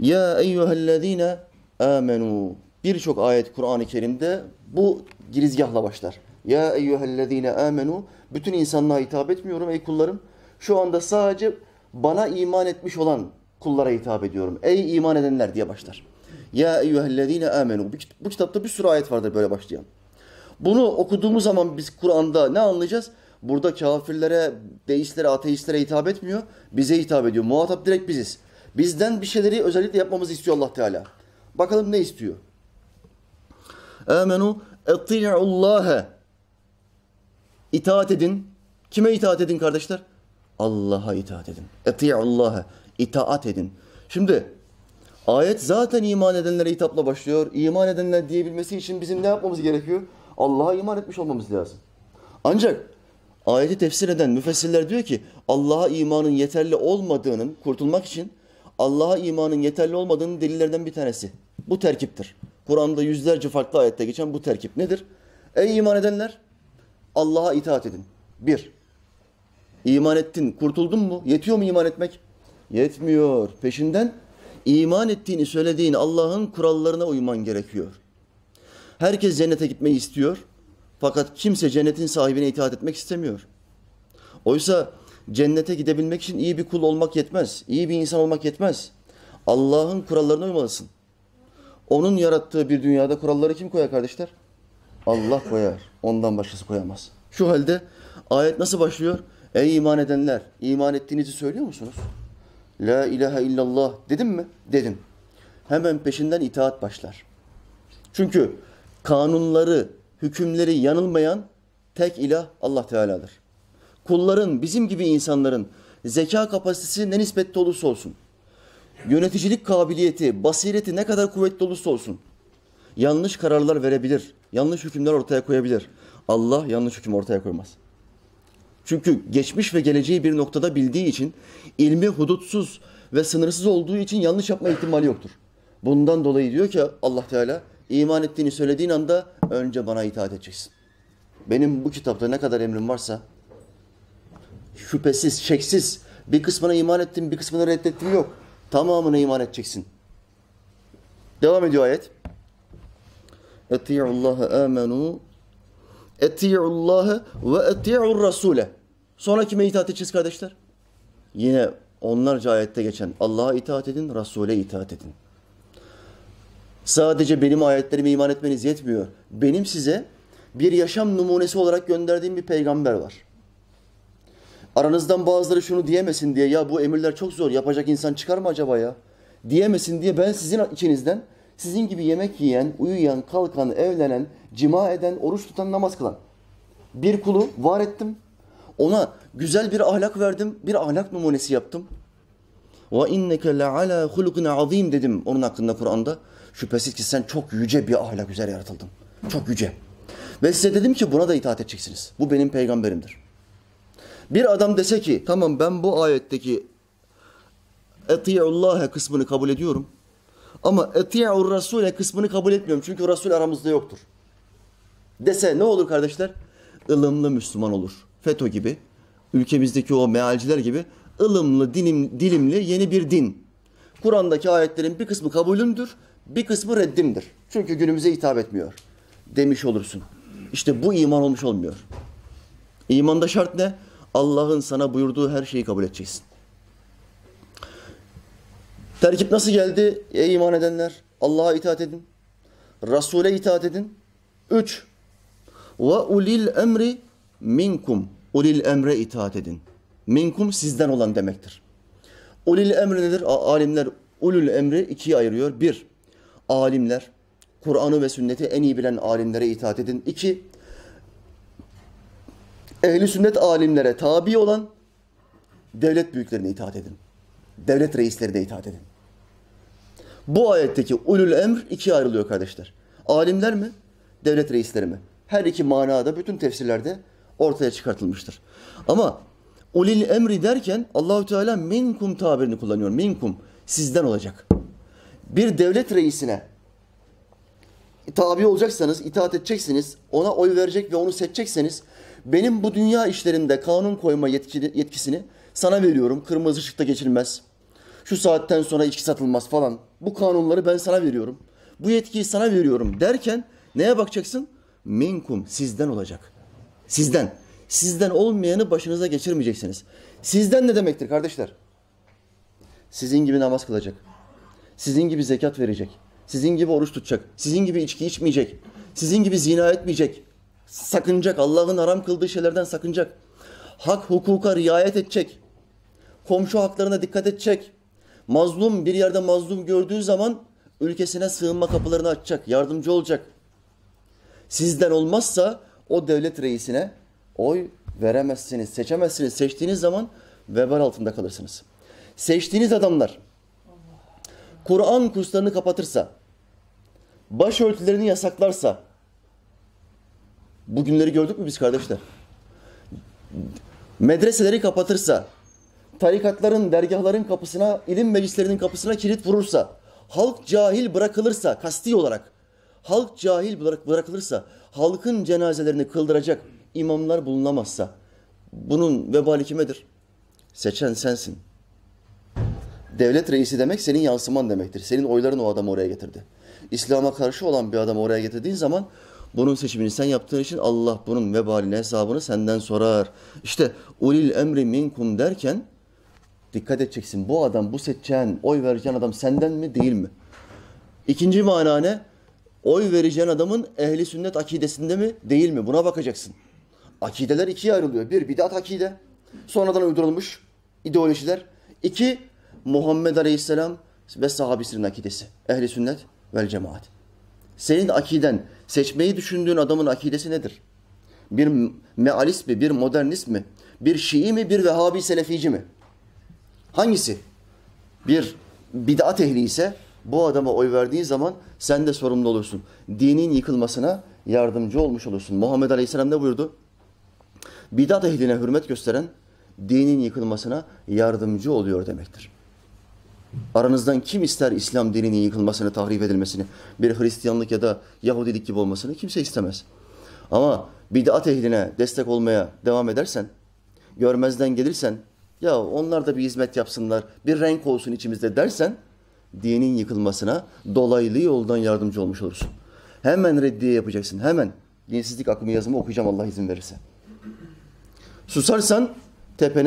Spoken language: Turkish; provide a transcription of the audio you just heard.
Ya eyyühellezine amenu. Birçok ayet Kur'an-ı Kerim'de bu girizgahla başlar. Ya eyyühellezine amenu. Bütün insanlığa hitap etmiyorum ey kullarım. Şu anda sadece bana iman etmiş olan kullara hitap ediyorum. Ey iman edenler diye başlar. Ya eyyühellezine amenu. Bu, kitapta bir sürü ayet vardır böyle başlayan. Bunu okuduğumuz zaman biz Kur'an'da ne anlayacağız? Burada kafirlere, deistlere, ateistlere hitap etmiyor. Bize hitap ediyor. Muhatap direkt biziz. Bizden bir şeyleri özellikle yapmamızı istiyor Allah Teala. Bakalım ne istiyor? Amenu eti'ullâhe. İtaat edin. Kime itaat edin kardeşler? Allah'a itaat edin. Eti'ullâhe. İtaat edin. Şimdi ayet zaten iman edenlere hitapla başlıyor. İman edenler diyebilmesi için bizim ne yapmamız gerekiyor? Allah'a iman etmiş olmamız lazım. Ancak ayeti tefsir eden müfessirler diyor ki Allah'a imanın yeterli olmadığının kurtulmak için Allah'a imanın yeterli olmadığının delillerden bir tanesi. Bu terkiptir. Kur'an'da yüzlerce farklı ayette geçen bu terkip nedir? Ey iman edenler Allah'a itaat edin. Bir, iman ettin, kurtuldun mu? Yetiyor mu iman etmek? Yetmiyor. Peşinden iman ettiğini söylediğin Allah'ın kurallarına uyman gerekiyor. Herkes cennete gitmeyi istiyor. Fakat kimse cennetin sahibine itaat etmek istemiyor. Oysa cennete gidebilmek için iyi bir kul olmak yetmez. iyi bir insan olmak yetmez. Allah'ın kurallarına uymalısın. Onun yarattığı bir dünyada kuralları kim koyar kardeşler? Allah koyar. Ondan başkası koyamaz. Şu halde ayet nasıl başlıyor? Ey iman edenler, iman ettiğinizi söylüyor musunuz? La ilahe illallah dedim mi? Dedim. Hemen peşinden itaat başlar. Çünkü kanunları, hükümleri yanılmayan tek ilah Allah Teala'dır. Kulların, bizim gibi insanların zeka kapasitesi ne nispette olursa olsun, yöneticilik kabiliyeti, basireti ne kadar kuvvetli olursa olsun, yanlış kararlar verebilir, yanlış hükümler ortaya koyabilir. Allah yanlış hüküm ortaya koymaz. Çünkü geçmiş ve geleceği bir noktada bildiği için, ilmi hudutsuz ve sınırsız olduğu için yanlış yapma ihtimali yoktur. Bundan dolayı diyor ki Allah Teala, iman ettiğini söylediğin anda önce bana itaat edeceksin. Benim bu kitapta ne kadar emrim varsa şüphesiz, şeksiz bir kısmına iman ettim, bir kısmına reddettim yok. Tamamına iman edeceksin. Devam ediyor ayet. Eti'ullaha amenu Eti'ullaha ve eti'ur rasule. Sonra kime itaat edeceğiz kardeşler? Yine onlarca ayette geçen Allah'a itaat edin, Resul'e itaat edin. Sadece benim ayetlerime iman etmeniz yetmiyor. Benim size bir yaşam numunesi olarak gönderdiğim bir peygamber var. Aranızdan bazıları şunu diyemesin diye ya bu emirler çok zor yapacak insan çıkar mı acaba ya? Diyemesin diye ben sizin içinizden sizin gibi yemek yiyen, uyuyan, kalkan, evlenen, cima eden, oruç tutan, namaz kılan bir kulu var ettim. Ona güzel bir ahlak verdim, bir ahlak numunesi yaptım. Ve inneke le ala hulukun azim dedim onun hakkında Kur'an'da. Şüphesiz ki sen çok yüce bir ahlak üzere yaratıldın. Çok yüce. Ve size dedim ki buna da itaat edeceksiniz. Bu benim peygamberimdir. Bir adam dese ki tamam ben bu ayetteki eti'ullâhe kısmını kabul ediyorum. Ama eti'ur rasule kısmını kabul etmiyorum. Çünkü Resul aramızda yoktur. Dese ne olur kardeşler? ılımlı Müslüman olur. FETÖ gibi, ülkemizdeki o mealciler gibi ılımlı, dilim, dilimli yeni bir din. Kur'an'daki ayetlerin bir kısmı kabulümdür, bir kısmı reddimdir. Çünkü günümüze hitap etmiyor. Demiş olursun. İşte bu iman olmuş olmuyor. İmanda şart ne? Allah'ın sana buyurduğu her şeyi kabul edeceksin. Terkip nasıl geldi? Ey iman edenler! Allah'a itaat edin. Resul'e itaat edin. Üç, ve ulil emri minkum. Ulil emre itaat edin. Minkum sizden olan demektir. Ulil emri nedir? Alimler ulul emri ikiye ayırıyor. Bir, alimler. Kur'an'ı ve sünneti en iyi bilen alimlere itaat edin. İki, ehli sünnet alimlere tabi olan devlet büyüklerine itaat edin. Devlet reislerine itaat edin. Bu ayetteki ulul emr ikiye ayrılıyor kardeşler. Alimler mi? Devlet reisleri mi? Her iki manada bütün tefsirlerde ortaya çıkartılmıştır. Ama ulil emri derken Allahü Teala minkum tabirini kullanıyor. Minkum sizden olacak. Bir devlet reisine tabi olacaksanız, itaat edeceksiniz, ona oy verecek ve onu seçecekseniz benim bu dünya işlerinde kanun koyma yetkisini sana veriyorum. Kırmızı ışıkta geçilmez. Şu saatten sonra içki satılmaz falan. Bu kanunları ben sana veriyorum. Bu yetkiyi sana veriyorum derken neye bakacaksın? Minkum sizden olacak. Sizden. Sizden olmayanı başınıza geçirmeyeceksiniz. Sizden ne demektir kardeşler? Sizin gibi namaz kılacak. Sizin gibi zekat verecek. Sizin gibi oruç tutacak. Sizin gibi içki içmeyecek. Sizin gibi zina etmeyecek. Sakınacak. Allah'ın haram kıldığı şeylerden sakınacak. Hak hukuka riayet edecek. Komşu haklarına dikkat edecek. Mazlum bir yerde mazlum gördüğü zaman ülkesine sığınma kapılarını açacak. Yardımcı olacak. Sizden olmazsa o devlet reisine oy veremezsiniz, seçemezsiniz. Seçtiğiniz zaman vebal altında kalırsınız. Seçtiğiniz adamlar Kur'an kurslarını kapatırsa, başörtülerini yasaklarsa, bugünleri gördük mü biz kardeşler? Medreseleri kapatırsa, tarikatların, dergahların kapısına, ilim meclislerinin kapısına kilit vurursa, halk cahil bırakılırsa, kasti olarak, halk cahil bırak- bırakılırsa, halkın cenazelerini kıldıracak imamlar bulunamazsa, bunun vebali kimedir? Seçen sensin. Devlet reisi demek senin yansıman demektir. Senin oyların o adamı oraya getirdi. İslam'a karşı olan bir adamı oraya getirdiğin zaman bunun seçimini sen yaptığın için Allah bunun vebalini, hesabını senden sorar. İşte ulil emri minkum derken dikkat edeceksin. Bu adam, bu seçeceğin, oy vereceğin adam senden mi değil mi? İkinci mana ne? Oy vereceğin adamın ehli sünnet akidesinde mi değil mi? Buna bakacaksın. Akideler ikiye ayrılıyor. Bir bidat akide. Sonradan uydurulmuş ideolojiler. İki Muhammed Aleyhisselam ve sahabesinin akidesi. Ehli sünnet vel cemaat. Senin akiden, seçmeyi düşündüğün adamın akidesi nedir? Bir mealist mi, bir modernist mi? Bir Şii mi, bir Vehhabi Selefici mi? Hangisi? Bir bid'at ehli ise bu adama oy verdiğin zaman sen de sorumlu olursun. Dinin yıkılmasına yardımcı olmuş olursun. Muhammed Aleyhisselam ne buyurdu? Bidat ehline hürmet gösteren dinin yıkılmasına yardımcı oluyor demektir. Aranızdan kim ister İslam dininin yıkılmasını, tahrip edilmesini, bir Hristiyanlık ya da Yahudilik gibi olmasını kimse istemez. Ama bid'at ehline destek olmaya devam edersen, görmezden gelirsen, ya onlar da bir hizmet yapsınlar, bir renk olsun içimizde dersen, dinin yıkılmasına dolaylı yoldan yardımcı olmuş olursun. Hemen reddiye yapacaksın, hemen. Dinsizlik akımı yazımı okuyacağım Allah izin verirse. Susarsan tepene